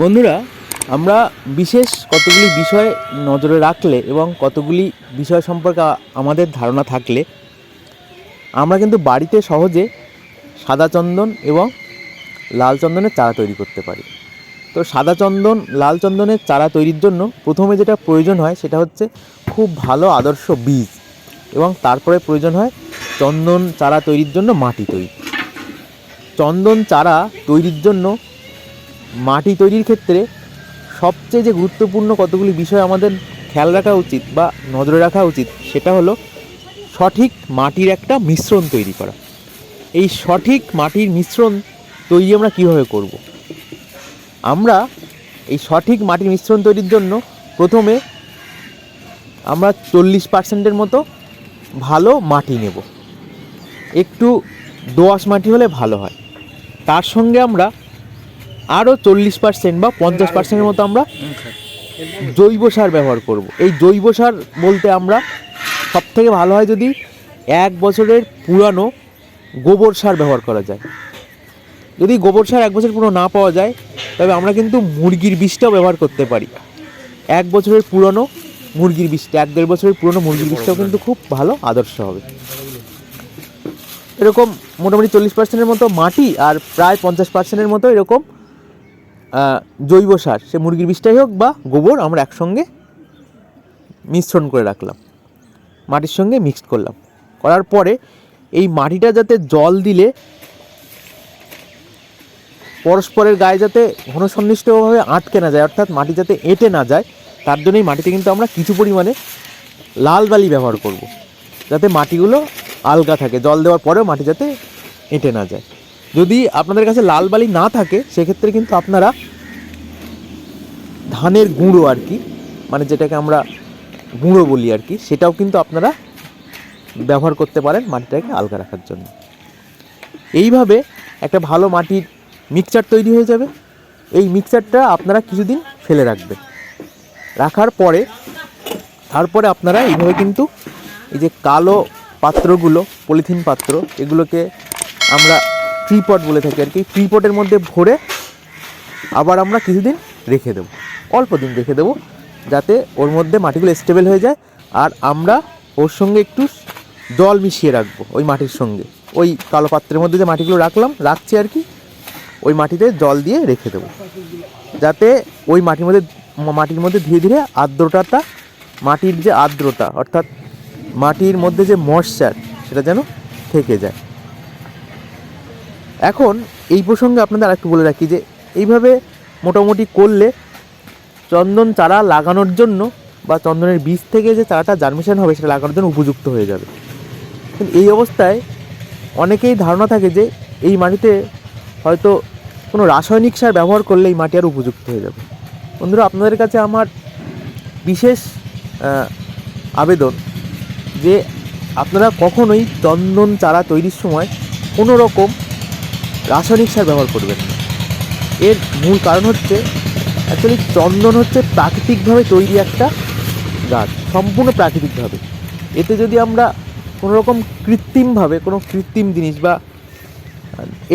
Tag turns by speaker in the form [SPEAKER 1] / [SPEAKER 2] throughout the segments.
[SPEAKER 1] বন্ধুরা, আমরা বিশেষ কতগুলি বিষয় নজরে রাখলে এবং কতগুলি বিষয় সম্পর্কে আমাদের ধারণা থাকলে, আমরা কিন্তু বাড়িতে সহজে সাদা চন্দন এবং লাল চন্দনের চারা তৈরি করতে পারি। তো সাদা চন্দন, লাল চন্দনের চারা তৈরির জন্য প্রথমে যেটা প্রয়োজন হয় সেটা হচ্ছে খুব ভালো আদর্শ বীজ এবং তারপরে প্রয়োজন হয় চন্দন চারা তৈরির জন্য মাটি তৈরি। চন্দন চারা তৈরির জন্য মাটি তৈরির ক্ষেত্রে সবচেয়ে যে গুরুত্বপূর্ণ কতগুলি বিষয় আমাদের খেয়াল রাখা উচিত বা নজরে রাখা উচিত, সেটা হলো সঠিক মাটির একটা মিশ্রণ তৈরি করা। এই সঠিক মাটির মিশ্রণ তৈরি আমরা কীভাবে করব। আমরা এই সঠিক মাটির মিশ্রণ তৈরির জন্য প্রথমে আমরা চল্লিশ পার্সেন্টের মতো ভালো মাটি নেব। একটু দোআঁশ মাটি হলে ভালো হয়। তার সঙ্গে আমরা আরও চল্লিশ পার্সেন্ট বা পঞ্চাশ পার্সেন্টের মতো আমরা জৈব সার ব্যবহার করব। এই জৈব সার বলতে আমরা সব থেকে ভালো হয় যদি এক বছরের পুরানো গোবর সার ব্যবহার করা যায়। যদি গোবর সার এক বছর পুরো না পাওয়া যায়, তবে আমরা কিন্তু মুরগির বিষটাও ব্যবহার করতে পারি। এক বছরের পুরনো মুরগির বিষটা এক দেড় বছরের পুরনো মুরগির বিষটাও কিন্তু খুব ভালো আদর্শ হবে। এরকম মোটামুটি চল্লিশ পার্সেন্টের মতো মাটি আর প্রায় পঞ্চাশ পার্সেন্টের মতো এরকম জৈব সার, সে মুরগির বিষটাই হোক বা গোবর আমরা একসঙ্গে মিশ্রণ করে রাখলাম। মাটির সঙ্গে মিক্সড করলাম। করার পরে এই মাটিটা যাতে জল দিলে পরস্পরের গায়ে যাতে ঘনসন্নিষ্ঠভাবে আটকে না যায়, অর্থাৎ মাটি যাতে এঁটে না যায়, তার জন্য এই মাটিতে কিন্তু আমরা কিছু পরিমাণে লাল বালি ব্যবহার করব। যাতে মাটিগুলো আলগা থাকে। জল দেওয়ার পরেও মাটি যাতে এঁটে না যায়। যদি আপনাদের কাছে লাল বালি না থাকে, সেক্ষেত্রে কিন্তু আপনারা ধানের গুঁড়ো আর কি মানে যেটাকে আমরা গুঁড়ো বলি আর কি, সেটাও কিন্তু আপনারা ব্যবহার করতে পারেন মাটিটাকে আলগা রাখার জন্য। এইভাবে একটা ভালো মাটির মিক্সচার তৈরি হয়ে যাবে। এই মিক্সচারটা আপনারা কিছুদিন ফেলে রাখবেন। রাখার পরে, তারপরে আপনারা এইভাবে কিন্তু এই যে কালো পাত্রগুলো, পলিথিন পাত্র, এগুলোকে আমরা ট্রিপট বলে থাকি আর কি। ট্রিপটের মধ্যে ভরে আবার আমরা কিছুদিন রেখে দেবো। অল্প দিন রেখে দেবো, যাতে ওর মধ্যে মাটিগুলো স্টেবল হয়ে যায়। আর আমরা ওর সঙ্গে একটু জল মিশিয়ে রাখব ওই মাটির সঙ্গে। ওই কালো পাত্রের মধ্যে যে মাটিগুলো রাখলাম, রাখছি আর কি, ওই মাটিতে জল দিয়ে রেখে দেবো। যাতে ওই মাটির মধ্যে মাটির মধ্যে ধীরে ধীরে আর্দ্রতাটা, মাটির যে আর্দ্রতা, অর্থাৎ মাটির মধ্যে যে ময়শ্চার সেটা যেন থেকে যায়। এখন এই প্রসঙ্গে আপনাদের আরেকটু বলে রাখি যে এইভাবে মোটামুটি করলে চন্দন চারা লাগানোর জন্য বা চন্দনের বীজ থেকে যে চারাটা জার্মিশন হবে সেটা লাগানোর জন্য উপযুক্ত হয়ে যাবে। কিন্তু এই অবস্থায় অনেকেই ধারণা থাকে যে এই মাটিতে হয়তো কোনো রাসায়নিক সার ব্যবহার করলে এই মাটি আর উপযুক্ত হয়ে যাবে। বন্ধুরা, আপনাদের কাছে আমার বিশেষ আবেদন যে আপনারা কখনোই চন্দন চারা তৈরির সময় কোনো রকম রাসায়নিক সার ব্যবহার করবেন এর মূল কারণ হচ্ছে অ্যাকচুয়ালি চন্দন হচ্ছে প্রাকৃতিকভাবে তৈরি একটা গাছ, সম্পূর্ণ প্রাকৃতিকভাবে। এতে যদি আমরা কোনো রকম কৃত্রিমভাবে, কোনো কৃত্রিম জিনিস বা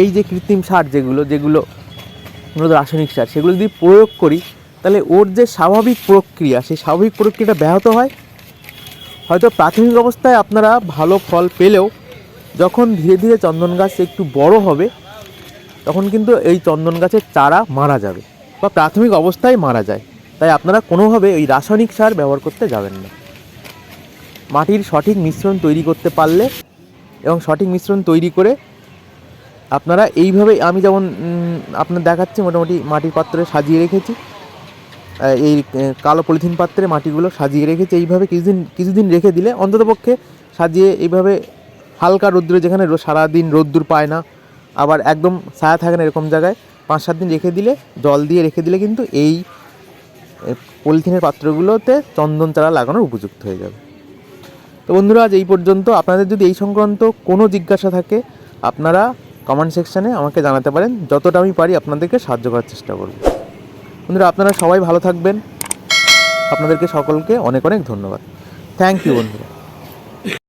[SPEAKER 1] এই যে কৃত্রিম সার যেগুলো যেগুলো মূলত রাসায়নিক সার, সেগুলো যদি প্রয়োগ করি, তাহলে ওর যে স্বাভাবিক প্রক্রিয়া, সেই স্বাভাবিক প্রক্রিয়াটা ব্যাহত হয়। হয়তো প্রাথমিক অবস্থায় আপনারা ভালো ফল পেলেও, যখন ধীরে ধীরে চন্দন গাছ একটু বড় হবে তখন কিন্তু এই চন্দন গাছের চারা মারা যাবে বা প্রাথমিক অবস্থায় মারা যায়। তাই আপনারা কোনোভাবে ওই রাসায়নিক সার ব্যবহার করতে যাবেন না। মাটির সঠিক মিশ্রণ তৈরি করতে পারলে এবং সঠিক মিশ্রণ তৈরি করে আপনারা এইভাবে আমি যেমন আপনার দেখাচ্ছি, মোটামুটি মাটির পাত্রে সাজিয়ে রেখেছি। এই কালো পলিথিন পাত্রে মাটিগুলো সাজিয়ে রেখেছি। এইভাবে কিছুদিন কিছুদিন রেখে দিলে অন্ততপক্ষে সাজিয়ে এইভাবে হালকা রোদ্দুরে যেখানে সারাদিন রোদ্দুর পায় না আবার একদম ছায়া থাকে না এরকম জায়গায়, পাঁচ সাত দিন রেখে দিলে, জল দিয়ে রেখে দিলে কিন্তু এই পলিথিনের পাত্রগুলোতে চন্দন চারা লাগানোর উপযুক্ত হয়ে যাবে। তো বন্ধুরা, আজ এই পর্যন্ত। আপনাদের যদি এই সংক্রান্ত কোনো জিজ্ঞাসা থাকে, আপনারা কমেন্ট সেকশানে আমাকে জানাতে পারেন। যতটা আমি পারি আপনাদেরকে সাহায্য করার চেষ্টা করব। বন্ধুরা, আপনারা সবাই ভালো থাকবেন। আপনাদেরকে সকলকে অনেক অনেক ধন্যবাদ। থ্যাংক ইউ বন্ধুরা।